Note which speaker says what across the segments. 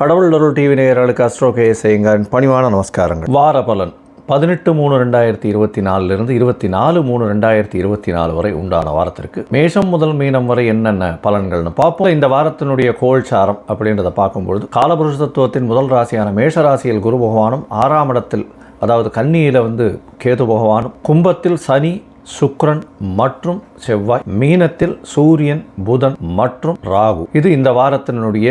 Speaker 1: கடவுள் அருள் டிவி நேயர்களுக்கு அஸ்ட்ரோ கேஎஸ் பணிவான நமஸ்காரங்கள். வார பலன். பதினெட்டு மூணு ரெண்டாயிரத்தி இருபத்தி நாலுலேருந்து இருபத்தி நாலு மூணு ரெண்டாயிரத்தி இருபத்தி நாலு வரை உண்டான வாரத்திற்கு மேஷம் முதல் மீனம் வரை என்னென்ன பலன்கள்னு பார்ப்போம். இந்த வாரத்தினுடைய கோல்சாரம் அப்படின்றத பார்க்கும்பொழுது காலபுருஷ தத்துவத்தின் முதல் ராசியான மேஷ ராசியில் குரு பகவானும் ஆறாம் இடத்தில் அதாவது கன்னியில் வந்து கேது பகவானும் கும்பத்தில் சனி சுக்ரன் மற்றும் செவ்வாய் மீனத்தில் சூரியன் புதன் மற்றும் ராகு. இது இந்த வாரத்தினுடைய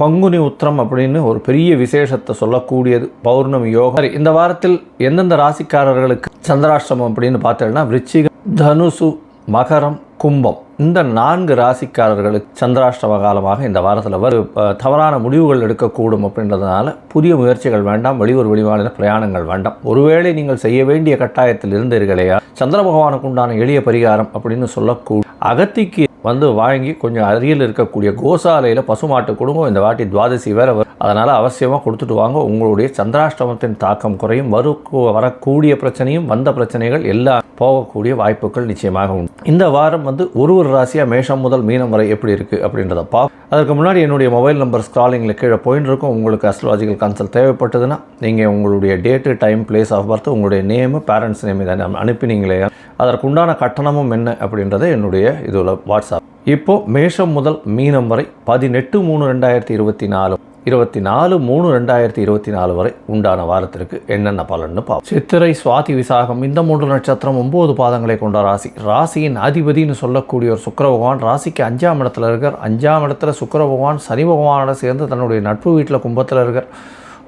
Speaker 1: பங்குனி உத்திரம் அப்படின்னு ஒரு பெரிய விசேஷத்தை சொல்லக்கூடியது. பௌர்ணமி யோகம். இந்த வாரத்தில் எந்தெந்த ராசிக்காரர்களுக்கு சந்திராஷ்டிரமம் அப்படின்னு பார்த்தேன்னா விருச்சிகம் தனுசு மகரம் கும்பம். இந்த நான்கு ராசிக்காரர்களுக்கு சந்திராஷ்டம காலமாக இந்த வாரத்தில் வரும். தவறான முடிவுகள் எடுக்கக்கூடும் அப்படின்றதுனால புதிய முயற்சிகள் வேண்டாம் வெளியூர் வெளிமாநில பிரயாணங்கள் வேண்டாம். ஒருவேளை நீங்கள் செய்ய வேண்டிய கட்டாயத்தில் இருந்தீர்களையா சந்திர பகவானுக்கு உண்டான எளிய பரிகாரம் அப்படின்னு சொல்லக்கூடிய அகத்திக்கு வந்து வாங்கி கொஞ்சம் அருகில் இருக்கக்கூடிய கோசாலையில் பசுமாட்டு குடும்பம் இந்த வாட்டி துவாதசி வேற வரும். அதனால் அவசியமாக கொடுத்துட்டு வாங்க. உங்களுடைய சந்திராஷ்டமத்தின் தாக்கம் குறையும். வரு வரக்கூடிய பிரச்சனையும் வந்த பிரச்சனைகள் எல்லாம் போகக்கூடிய வாய்ப்புகள் நிச்சயமாக உண்டு. இந்த வாரம் வந்து ஒரு ஒரு ராசியாக மேஷம் முதல் மீனம் வரை எப்படி இருக்குது அப்படின்றத பா அதற்கு முன்னாடி என்னுடைய மொபைல் நம்பர் ஸ்க்ராலிங்கில் கீழே போயின்னு இருக்கும் உங்களுக்கு அஸ்ட்ராலஜிக்கல் கன்சல்ட் தேவைப்பட்டதுன்னா நீங்கள் உங்களுடைய date time place of birth உங்களுடைய நேமு பேரண்ட்ஸ் நேம் இதை அனுப்பினீங்களே. அதற்குண்டான கட்டணமும் என்ன அப்படின்றத என்னுடைய இதில் வாட்ஸ்அப் இப்போது மேஷம் முதல் மீனம் வரை பதினெட்டு மூணு ரெண்டாயிரத்தி இருபத்தி நாலு. இருபத்தி நாலு மூணு ரெண்டாயிரத்தி இருபத்தி நாலு வரை உண்டான வாரத்திற்கு என்னென்ன பலன்னு பார்ப்போம். சித்திரை சுவாதி விசாகம் இந்த மூன்று நட்சத்திரம் ஒன்பது பாதங்களை கொண்ட ராசி. ராசியின் அதிபதினு சொல்லக்கூடிய ஒரு சுக்கர பகவான் ராசிக்கு அஞ்சாம் இடத்துல இருக்கார். அஞ்சாம் இடத்துல சுக்கர பகவான் சனி பகவானோட சேர்ந்து தன்னுடைய நட்பு வீட்டில் கும்பத்தில் இருக்கார்.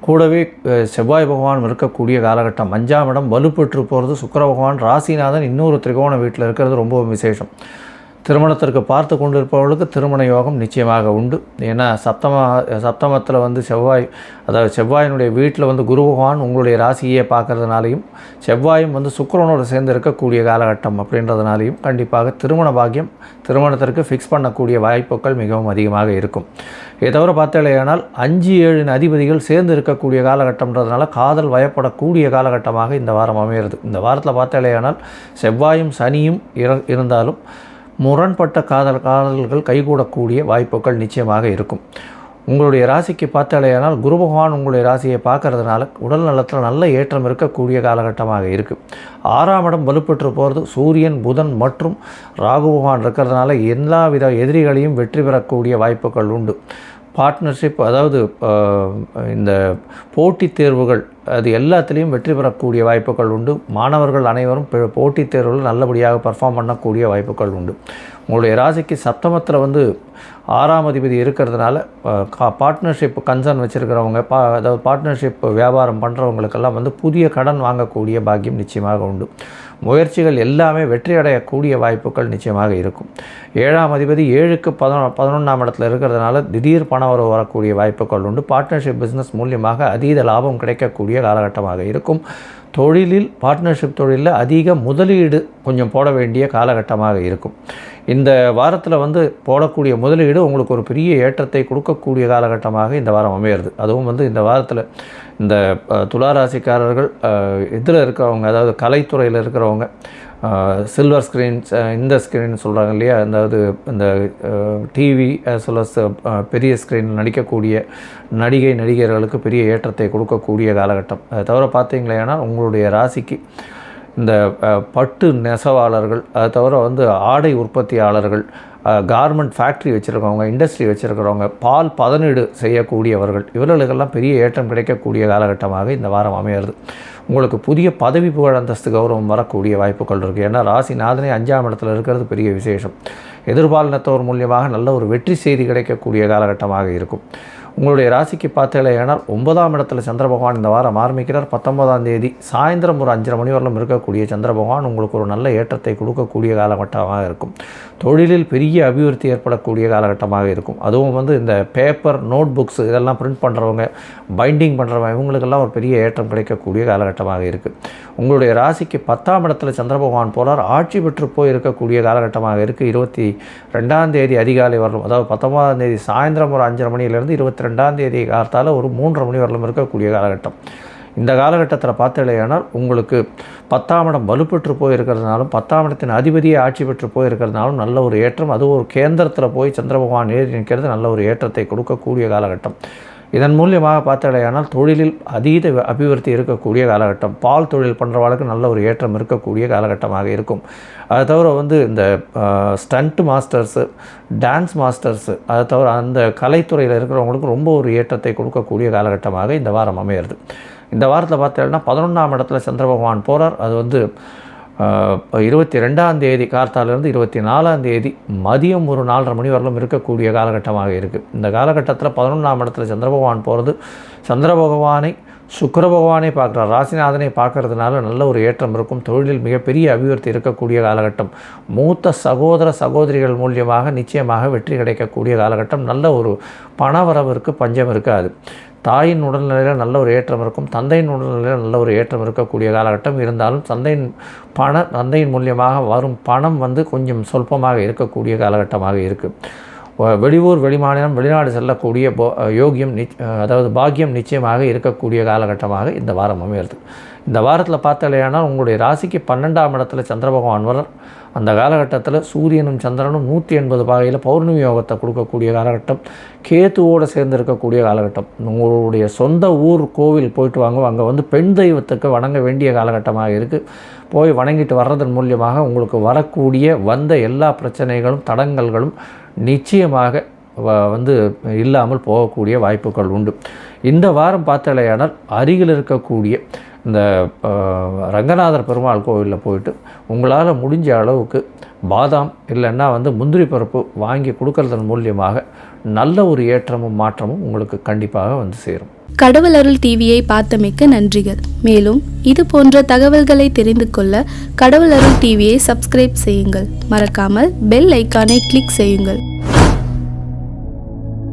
Speaker 1: கூடவே செவ்வாய் பகவான் இருக்கக்கூடிய காலகட்டம். அஞ்சாம் இடம் வலுப்பெற்று போகிறது சுக்கர பகவான் ராசிநாதன் இன்னொரு திரிகோண வீட்டில் இருக்கிறது ரொம்ப விசேஷம். திருமணத்திற்கு பார்த்து கொண்டிருப்பவர்களுக்கு திருமண யோகம் நிச்சயமாக உண்டு. ஏன்னா சப்தம சப்தமத்தில் வந்து செவ்வாய் அதாவது செவ்வாயினுடைய வீட்டில் வந்து குரு பகவான் உங்களுடைய ராசியை பார்க்கறதுனாலையும் செவ்வாயும் வந்து சுக்கரனோடு சேர்ந்து இருக்கக்கூடிய காலகட்டம் அப்படின்றதுனாலையும் கண்டிப்பாக திருமண பாக்கியம் திருமணத்திற்கு ஃபிக்ஸ் பண்ணக்கூடிய வாய்ப்புகள் மிகவும் அதிகமாக இருக்கும். இதை தவிர பார்த்தாலேயானால் அஞ்சு ஏழு அதிபதிகள் சேர்ந்து இருக்கக்கூடிய காலகட்டம்ன்றதுனால காதல் வயப்படக்கூடிய காலகட்டமாக இந்த வாரம் அமைகிறது. இந்த வாரத்தில் பார்த்தாலேயானால் செவ்வாயும் சனியும் இருந்தாலும் முரண்பட்ட காதல் காதல்கள் கைகூடக்கூடிய வாய்ப்புகள் நிச்சயமாக இருக்கும். உங்களுடைய ராசிக்கு பார்த்தாலேயானால் குரு பகவான் உங்களுடைய ராசியை பார்க்கறதுனால உடல் நலத்தில் நல்ல ஏற்றம் இருக்கக்கூடிய காலகட்டமாக இருக்குது ஆறாம் இடம் வலுப்பெற்று போகிறது சூரியன் புதன் மற்றும் ராகு பகவான் இருக்கிறதுனால எல்லா வித எதிரிகளையும் வெற்றி பெறக்கூடிய வாய்ப்புகள் உண்டு. பார்ட்னர்ஷிப் அதாவது இந்த போட்டித் தேர்வுகள் அது எல்லாத்துலேயும் வெற்றி பெறக்கூடிய வாய்ப்புகள் உண்டு. மாணவர்கள் அனைவரும் போட்டித் தேர்வுகள் நல்லபடியாக பர்ஃபார்ம் பண்ணக்கூடிய வாய்ப்புகள் உண்டு. உங்களுடைய ராசிக்கு சப்தமத்தில் வந்து ஆறாம் அதிபதி இருக்கிறதுனால பார்ட்னர்ஷிப் கன்சர்ன் வச்சுருக்கிறவங்க பா அதாவது பார்ட்னர்ஷிப் வியாபாரம் பண்ணுறவங்களுக்கெல்லாம் வந்து புதிய கடன் வாங்கக்கூடிய பாக்கியம் நிச்சயமாக உண்டு. முயற்சிகள் எல்லாமே வெற்றி அடையக்கூடிய வாய்ப்புகள் நிச்சயமாக இருக்கும். ஏழாம் அதிபதி ஏழுக்கு பதினொ பதினொன்றாம் இடத்துல இருக்கிறதுனால திடீர் பண வரவு வரக்கூடிய வாய்ப்புகள் உண்டு. பார்ட்னர்ஷிப் பிஸ்னஸ் மூலியமாக அதீத லாபம் கிடைக்கக்கூடிய காலகட்டமாக இருக்கும். தொழிலில் பார்ட்னர்ஷிப் தொழிலில் அதிக முதலீடு கொஞ்சம் போட வேண்டிய காலகட்டமாக இருக்கும். இந்த வாரத்தில் வந்து போடக்கூடிய முதலீடு உங்களுக்கு ஒரு பெரிய ஏற்றத்தை கொடுக்கக்கூடிய காலகட்டமாக இந்த வாரம் அமையிறது. அதுவும் வந்து இந்த வாரத்தில் இந்த துளாராசிக்காரர்கள் துலா ராசிக்காரர்கள் இதில் இருக்கிறவங்க அதாவது கலைத்துறையில் இருக்கிறவங்க சில்வர் ஸ்க்ரீன்ஸ் இந்த ஸ்க்ரீன் சொல்கிறாங்க இல்லையா? அதாவது இந்த டிவி as வெல் அஸ் பெரிய ஸ்க்ரீனில் நடிக்கக்கூடிய நடிகை நடிகர்களுக்கு பெரிய ஏற்றத்தை கொடுக்கக்கூடிய காலகட்டம். அதை தவிர பார்த்தீங்களேனால் உங்களுடைய ராசிக்கு இந்த பட்டு நெசவாளர்கள் அதை தவிர வந்து ஆடை உற்பத்தியாளர்கள் கார்மெண்ட் ஃபேக்ட்ரி வச்சுருக்கவங்க இண்டஸ்ட்ரி வச்சுருக்கிறவங்க பால் பதனீடு செய்யக்கூடியவர்கள் இவர்களுக்கெல்லாம் பெரிய ஏற்றம் கிடைக்கக்கூடிய காலகட்டமாக இந்த வாரம் அமையிறது. உங்களுக்கு புதிய பதவி புகழ் அந்தஸ்து கௌரவம் வரக்கூடிய வாய்ப்புகள் இருக்குது ஏன்னா ராசி நாதனே அஞ்சாம் இடத்துல இருக்கிறது பெரிய விசேஷம். எதிர்பாலினத்தவர் மூலியமாக நல்ல ஒரு வெற்றி செய்தி கிடைக்கக்கூடிய காலகட்டமாக இருக்கும். உங்களுடைய ராசிக்கு பார்த்தீங்களேனால் ஒன்பதாம் இடத்துல சந்திர பகவான் இந்த வாரம் ஆரம்பிக்கிறார். பத்தொன்பதாம் தேதி சாயந்தரம் ஒரு அஞ்சரை மணி வரலும் இருக்கக்கூடிய சந்திர பகவான் உங்களுக்கு ஒரு நல்ல ஏற்றத்தை கொடுக்கக்கூடிய காலகட்டமாக இருக்கும். தொழிலில் பெரிய அபிவிருத்தி ஏற்படக்கூடிய காலகட்டமாக இருக்கும். அதுவும் வந்து இந்த பேப்பர் நோட் புக்ஸ் இதெல்லாம் பிரிண்ட் பண்ணுறவங்க பைண்டிங் பண்ணுறவங்க இவங்களுக்கெல்லாம் ஒரு பெரிய ஏற்றம் கிடைக்கக்கூடிய காலகட்டமாக இருக்குது உங்களுடைய ராசிக்கு பத்தாம் இடத்துல சந்திர பகவான் போலார் ஆட்சி பெற்று போய் இருக்கக்கூடிய காலகட்டமாக இருக்குது இருபத்தி ரெண்டாம் தேதி அதிகாலை வரலும் அதாவது பத்தொன்பதாம் தேதி சாயந்தரம் ஒரு அஞ்சரை மணியிலேருந்து இருபத்தி ரெண்டாம் தேதி காலத்தால் ஒரு மூன்றரை மணி வரலும் இருக்கக்கூடிய காலகட்டம். இந்த காலகட்டத்தில் பார்த்தீங்களேனால் உங்களுக்கு பத்தாம் இடம் வலுப்பெற்று போயிருக்கிறதுனாலும் பத்தாம் இடத்தின் அதிபதியை ஆட்சி பெற்று போயிருக்கிறதுனாலும் நல்ல ஒரு ஏற்றம் அது ஒரு கேந்திரத்தில் போய் சந்திர பகவான் ஏறி நிற்கிறது நல்ல ஒரு ஏற்றத்தை கொடுக்கக்கூடிய காலகட்டம். இதன் மூலியமாக பார்த்தடையானால் தொழிலில் அதீத அபிவிருத்தி இருக்கக்கூடிய காலகட்டம் பால் தொழில் பண்ணுறவாளுக்கு நல்ல ஒரு ஏற்றம் இருக்கக்கூடிய காலகட்டமாக இருக்கும். அதை தவிர வந்து இந்த ஸ்டண்ட் மாஸ்டர்ஸு டான்ஸ் மாஸ்டர்ஸு அதை தவிர அந்த கலைத்துறையில் இருக்கிறவங்களுக்கு ரொம்ப ஒரு ஏற்றத்தை கொடுக்கக்கூடிய காலகட்டமாக இந்த வாரம் அமையிறது. இந்த வாரத்தில் பார்த்தீங்கன்னா பதினொன்றாம் இடத்துல சந்திர பகவான் போகிறார் அது வந்து இருபத்தி ரெண்டாம் தேதி கார்த்தாலேருந்து இருபத்தி நாலாம் தேதி மதியம் ஒரு நாலரை மணி வரலும் இருக்கக்கூடிய காலகட்டமாக இருக்குது இந்த காலகட்டத்தில் பதினொன்றாம் இடத்துல சந்திர பகவான் போகிறது சந்திர பகவானை சுக்கர பகவானை பார்க்குறார். ராசிநாதனை பார்க்கறதுனால நல்ல ஒரு ஏற்றம் இருக்கும். தொழிலில் மிகப்பெரிய அபிவிருத்தி இருக்கக்கூடிய காலகட்டம். மூத்த சகோதர சகோதரிகள் மூலியமாக நிச்சயமாக வெற்றி கிடைக்கக்கூடிய காலகட்டம். நல்ல ஒரு பணவரவிற்கு பஞ்சம் இருக்காது. தாயின் உடல்நிலையில் நல்ல ஒரு ஏற்றம் இருக்கும் தந்தையின் உடல்நிலையில் நல்ல ஒரு ஏற்றம் இருக்கக்கூடிய காலகட்டம் இருந்தாலும் தந்தையின் பண தந்தையின் மூலியமாக வரும் பணம் வந்து கொஞ்சம் சொல்பமாக இருக்கக்கூடிய காலகட்டமாக இருக்குது வெளியூர் வெளிமாநிலம் வெளிநாடு செல்லக்கூடிய போ யோகியம் நிச் அதாவது பாக்கியம் நிச்சயமாக இருக்கக்கூடிய காலகட்டமாக இந்த வாரம் அமையிறது இந்த வாரத்தில் பார்த்தாலேயானால் உங்களுடைய ராசிக்கு பன்னெண்டாம் இடத்துல சந்திர பகவான் வர அந்த காலகட்டத்தில் சூரியனும் சந்திரனும் நூற்றி எண்பது பாகையில் பௌர்ணமி யோகத்தை கொடுக்கக்கூடிய காலகட்டம் கேத்துவோடு சேர்ந்து இருக்கக்கூடிய காலகட்டம். உங்களுடைய சொந்த ஊர் கோவில் போயிட்டு வாங்க அங்கே வந்து பெண் தெய்வத்துக்கு வணங்க வேண்டிய காலகட்டமாக இருக்குது போய் வணங்கிட்டு வர்றதன் மூலியமாக உங்களுக்கு வரக்கூடிய வந்த எல்லா பிரச்சனைகளும் தடங்கல்களும் நிச்சயமாக வந்து இல்லாமல் போகக்கூடிய வாய்ப்புகள் உண்டு. இந்த வாரம் பார்த்தாலேயானால் அருகில் இருக்கக்கூடிய இந்த ரங்கநாதர் பெருமாள் கோவிலில் போயிட்டு உங்களால் முடிஞ்ச அளவுக்கு பாதாம் இல்லைன்னா வந்து முந்திரி பருப்பு வாங்கி கொடுக்கறதன் மூலியமாக நல்ல ஒரு ஏற்றமும் மாற்றமும் உங்களுக்கு கண்டிப்பாக வந்து சேரும்.
Speaker 2: கடவுள் அருள் டிவியை பார்த்தமைக்க நன்றிகள். மேலும் இது போன்ற தகவல்களை தெரிந்து கொள்ள கடவுள் அருள் டிவியை சப்ஸ்கிரைப் செய்யுங்கள். மறக்காமல் பெல் ஐக்கானை கிளிக் செய்யுங்கள்.